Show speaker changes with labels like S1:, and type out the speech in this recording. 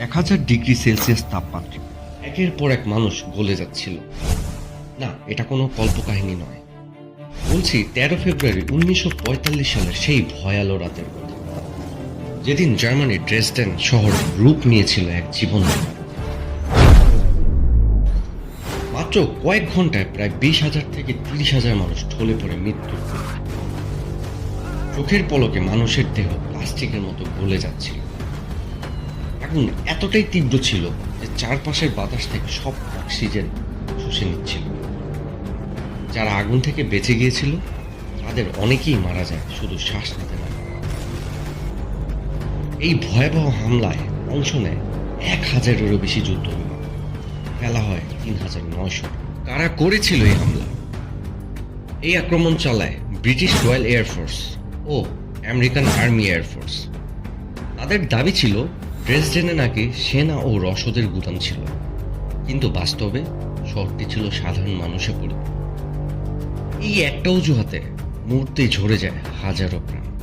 S1: এক হাজার degree Celsius তাপমাত্রা। একের পর এক মানুষ গলে যাচ্ছিল। না, এটা কোনো কল্পকাহিনী নয়। বলছি, তেরো ফেব্রুয়ারি উনিশশো পঁয়তাল্লিশ সালের সেই ভয়াল রাতের কথা। যেদিন জার্মানির ড্রেসডেন শহর রূপ নিয়েছিল এক জীবন মাত্র কয়েক ঘন্টায় প্রায় বিশ হাজার থেকে তিরিশ হাজার মানুষ ঢলে পড়ে মৃত্যু চোখের পলকে মানুষের দেহ প্লাস্টিকের মতো গলে যাচ্ছিল। আগুন এতটাই তীব্র ছিল যে চারপাশের বাতাস থেকে সব অক্সিজেন শুষে নিচ্ছিল। যারা আগুন থেকে বেঁচে গিয়েছিল, তাদের অনেকেই মারা যায়, শুধু শ্বাস নিতে না। এই ভয়াবহ হামলায় অংশ নেয় এক হাজারেরও বেশি যুদ্ধ বিমান ফেলা হয় তিন হাজার নয়শো। কারা করেছিল এই হামলা? এই আক্রমণ চালায় ব্রিটিশ রয়্যাল এয়ারফোর্স ও আমেরিকান আর্মি এয়ারফোর্স তাদের দাবি ছিল ড্রেসডেনে নাকি সেনা ও রসদের গুদাম ছিল। কিন্তু বাস্তবে শহরটি ছিল সাধারণ মানুষে পরিপূর্ণ এই একটা অজুহাতে মুহূর্তে ঝরে যায় হাজারো প্রাণ।